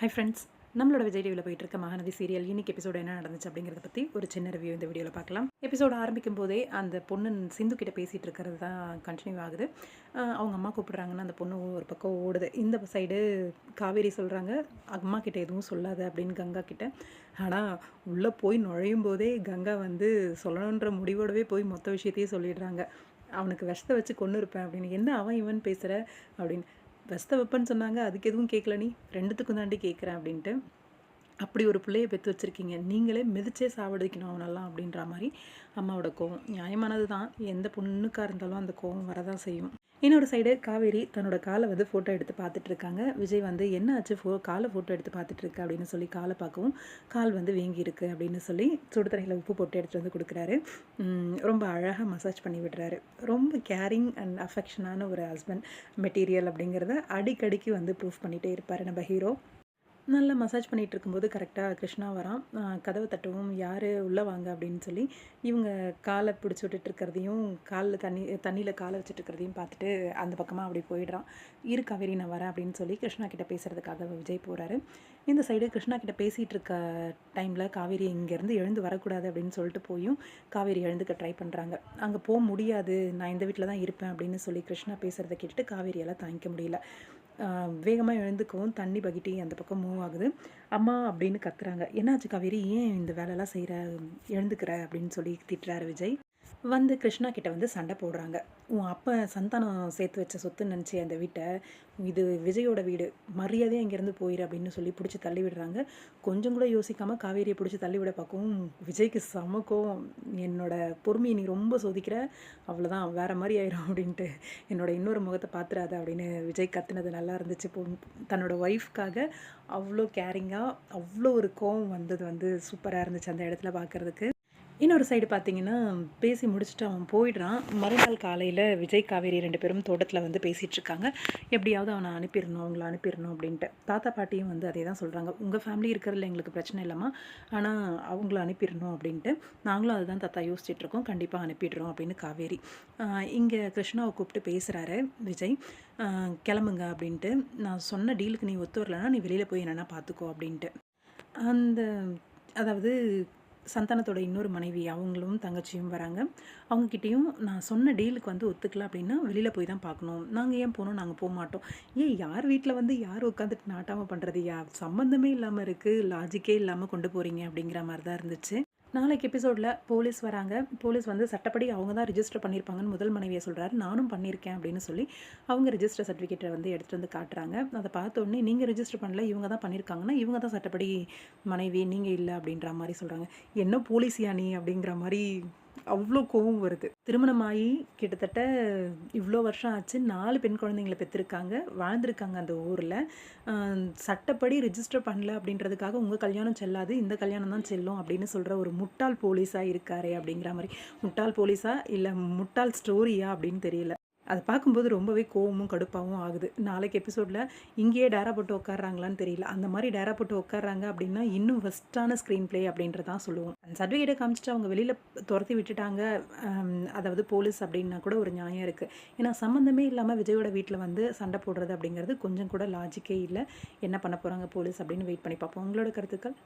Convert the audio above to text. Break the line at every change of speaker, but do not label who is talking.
Hi friends நம்மளோட விஜய் டிவியில் போயிட்டு இருக்க மகாநதி சீரியல் இன்னைக்கு எபிசோடு என்ன நடந்துச்சு அப்படிங்கிறத பற்றி ஒரு சின்ன ரிவ்யூ இந்த வீடியோவில் பார்க்கலாம். எபிசோடு ஆரம்பிக்கும் போதே அந்த பொண்ணு சிந்து கிட்ட பேசிகிட்டு இருக்கிறது தான் கண்டினியூ ஆகுது. அவங்க அம்மா கூப்பிட்றாங்கன்னு அந்த பொண்ணு ஒரு பக்கம் ஓடுது. இந்த சைடு காவேரி சொல்கிறாங்க அம்மா கிட்ட எதுவும் சொல்லாத அப்படின்னு கங்கா கிட்ட. ஆனால் உள்ளே போய் நுழையும் போதே கங்கா வந்து சொல்லணுன்ற முடிவோடவே போய் மொத்த விஷயத்தையும் சொல்லிடுறாங்க. அவனுக்கு விஷத்தை வச்சு கொண்டு இருப்பேன் அப்படின்னு. என்ன அவன் இவன் பேசுகிற அப்படின்னு. வெஸ்த வைப்பேன்னு சொன்னாங்க. அதுக்கு எதுவும் கேட்கல நீ. ரெண்டுத்துக்கும் தாண்டி கேட்குறேன் அப்படின்ட்டு. அப்படி ஒரு பிள்ளையை பெற்று வச்சுருக்கீங்க. நீங்களே மிதிச்சே சாவடிக்கணும் அவனெல்லாம் அப்படின்ற மாதிரி அம்மாவோட கோவம். நியாயமானது தான் எந்த பொண்ணுக்காக இருந்தாலும் அந்த கோவம் வரதான் செய்யும். இன்னொரு சைடு காவேரி தன்னோட காலை வந்து ஃபோட்டோ எடுத்து பார்த்துட்டு இருக்காங்க. விஜய் வந்து என்ன ஆச்சு? ஃபோ காலை ஃபோட்டோ எடுத்து பார்த்துட்டு இருக்கு? அப்படின்னு சொல்லி காலை பார்க்கவும் கால் வந்து வீங்கி இருக்கு அப்படின்னு சொல்லி சுடு தண்ணியில் உப்பு போட்டு எடுத்துகிட்டு வந்து கொடுக்குறாரு. ரொம்ப அழகாக மசாஜ் பண்ணி விடுறாரு. ரொம்ப கேரிங் அண்ட் அஃபெக்ஷனான ஒரு ஹஸ்பண்ட் மெட்டீரியல் அப்படிங்கிறத அடிக்கடிக்கு வந்து ப்ரூஃப் பண்ணிகிட்டே இருப்பார் நம்ம ஹீரோ நல்லா மசாஜ் பண்ணிகிட்டு இருக்கும்போது கரெக்டாக கிருஷ்ணா வரான் கதவை தட்டவும் யார்? உள்ளே வாங்க அப்படின்னு சொல்லி இவங்க காலை பிடிச்சி விட்டுட்டு இருக்கிறதையும் காலில் தண்ணி தண்ணியில் காலை வச்சுட்டு இருக்கிறதையும் பார்த்துட்டு அந்த பக்கமாக அப்படி போயிடுறான். இரு காவேரி நான் வரேன் அப்படின்னு சொல்லி கிருஷ்ணா கிட்ட பேசுகிறதுக்காக விஜய் போகிறாரு இந்த சைடு கிருஷ்ணா கிட்ட பேசிகிட்டு இருக்க டைமில் காவேரி இங்கேருந்து எழுந்து வரக்கூடாது அப்படின்னு சொல்லிட்டு போயும் காவேரி எழுந்துக்க ட்ரை பண்ணுறாங்க அங்கே போக முடியாது. நான் இந்த வீட்டில் தான் இருப்பேன் அப்படின்னு சொல்லி கிருஷ்ணா பேசுகிறத கேட்டுட்டு காவேரியால் தாங்கிக்க முடியல. வேகமாக எழுந்துக்கவும் தண்ணி பகிட்டி அந்த பக்கம் மூவ் ஆகுது. அம்மா அப்படின்னு கத்துறாங்க. என்னாச்சு காவேரி? ஏன் இந்த வேலையெல்லாம் செய்கிற எழுந்துக்கிற அப்படின்னு சொல்லி திட்டுறாரு விஜய். வந்து கிருஷ்ணா கிட்ட வந்து சண்டை போடுறாங்க. உன் அப்பா சந்தானம் சேர்த்து வச்ச சொத்துன்னு நினச்சி அந்த வீட்டை இது விஜயோட வீடு மரியாதையாக இங்கேருந்து போயிரு அப்படின்னு சொல்லி பிடிச்சி தள்ளி விடுறாங்க. கொஞ்சம் கூட யோசிக்காமல் காவேரியை பிடிச்சி தள்ளி விட பார்க்கவும் விஜய்க்கு சமக்கும் என்னோட பொறுமையை நீ ரொம்ப சோதிக்கிற அவ்வளோதான் வேற மாதிரி ஆயிரும் அப்படின்ட்டு என்னோட இன்னொரு முகத்தை பார்த்துறாத அப்படின்னு விஜய் கத்துனது நல்லா இருந்துச்சு. தன்னோட ஒய்ஃப்காக அவ்வளோ கேரிங்காக அவ்வளோ ஒரு கோவம் வந்தது வந்து சூப்பராக இருந்துச்சு அந்த இடத்துல பார்க்குறதுக்கு இன்னொரு சைடு பார்த்தீங்கன்னா பேசி முடிச்சுட்டு அவன் போயிடுறான். மறுநாள் காலையில் விஜய் காவேரி ரெண்டு பேரும் தோட்டத்தில் வந்து பேசிகிட்ருக்காங்க எப்படியாவது அவனை அனுப்பிடணும் அவங்கள அனுப்பிடணும் அப்படின்ட்டு. தாத்தா பாட்டியும் வந்து அதே தான் சொல்கிறாங்க உங்கள் ஃபேமிலி இருக்கிறதுல எங்களுக்கு பிரச்சனை இல்லைம்மா. ஆனால் அவங்கள அனுப்பிடணும் அப்படின்ட்டு. நாங்களும் அதுதான் தாத்தா யோசிச்சுட்ருக்கோம் கண்டிப்பாக அனுப்பிடுறோம் அப்படின்னு காவேரி. இங்கே கிருஷ்ணாவை கூப்பிட்டு பேசுகிறாரு விஜய். கிளம்புங்க அப்படின்ட்டு. நான் சொன்ன டீலுக்கு நீ ஒத்து வரலன்னா நீ வெளியில் போய் என்னென்னா பார்த்துக்கோ அப்படின்ட்டு. அந்த அதாவது சந்தானத்தோட இன்னொரு மனைவி அவங்களும் தங்கச்சியும் வராங்க. அவங்கக்கிட்டேயும் நான் சொன்ன டீலுக்கு வந்து ஒத்துக்கல அப்படின்னா வெளியில் போய் தான் பார்க்கணும். நாங்கள் ஏன் போகணும்? நாங்கள் போக மாட்டோம். ஏன் யார் வீட்டில் வந்து யார் உட்காந்துட்டு நாட்டாமல் பண்ணுறது யா சம்மந்தமே இல்லாமல் இருக்குது லாஜிக்கே இல்லாமல் கொண்டு போகிறீங்க அப்படிங்கிற மாதிரி தான் இருந்துச்சு. நாளைக்கு எபிசோடில் போலீஸ் வராங்க. போலீஸ் வந்து சட்டப்படி அவங்க தான் ரிஜிஸ்டர் பண்ணியிருப்பாங்கன்னு முதல் மனைவியை சொல்கிறாரு நானும் பண்ணியிருக்கேன் அப்படின்னு சொல்லி அவங்க ரிஜிஸ்டர் சர்டிஃபிகேட்டை வந்து எடுத்துகிட்டு வந்து காட்டுறாங்க. அதை பார்த்த நீங்கள் ரிஜிஸ்டர் பண்ணல இவங்க தான் பண்ணியிருக்காங்கன்னா இவங்க தான் சட்டப்படி மனைவி நீங்கள் இல்லை அப்படின்ற மாதிரி சொல்கிறாங்க என்ன போலீஸியா நீ? அப்படிங்கிற மாதிரி அவ்வளோ கோவம் வருது. திருமணமாகி கிட்டத்தட்ட இவ்வளோ வருஷம் ஆச்சு. நாலு பெண் குழந்தைங்களை பெற்றிருக்காங்க. வாழ்ந்திருக்காங்க அந்த ஊரில். சட்டப்படி ரிஜிஸ்டர் பண்ணல அப்படின்றதுக்காக உங்கள் கல்யாணம் செல்லாது இந்த கல்யாணம் தான் செல்லும் அப்படின்னு சொல்கிற ஒரு முட்டாள் போலீஸாக இருக்காரே அப்படிங்கிற மாதிரி. முட்டாள் போலீஸா இல்லை முட்டாள் ஸ்டோரியா அப்படின்னு தெரியல. அதை பார்க்கும்போது ரொம்பவே கோவமும் கடுப்பாகவும் ஆகுது. நாளைக்கு எபிசோடில் இங்கேயே டேரா போட்டு உட்காடுறாங்களான்னு தெரியல. அந்த மாதிரி டேரா போட்டு உட்காடுறாங்க அப்படின்னா இன்னும் ஃபஸ்ட்டான ஸ்க்ரீன் பிளே அப்படின்றதான் சொல்லுவோம். அந்த சர்டிஃபிகேட்டை காமிச்சிட்டு அவங்க வெளியில் துரத்தி விட்டுட்டாங்க. அதாவது போலீஸ் அப்படின்னா கூட ஒரு நியாயம் இருக்குது ஏன்னா சம்மந்தமே இல்லாமல் விஜயோட வீட்டில் வந்து சண்டை போடுறது அப்படிங்கிறது கொஞ்சம் கூட லாஜிக்கே இல்லை. என்ன பண்ண போகிறாங்க போலீஸ் அப்படின்னு வெயிட் பண்ணி பார்ப்போம். உங்களோட கருத்துக்கள்?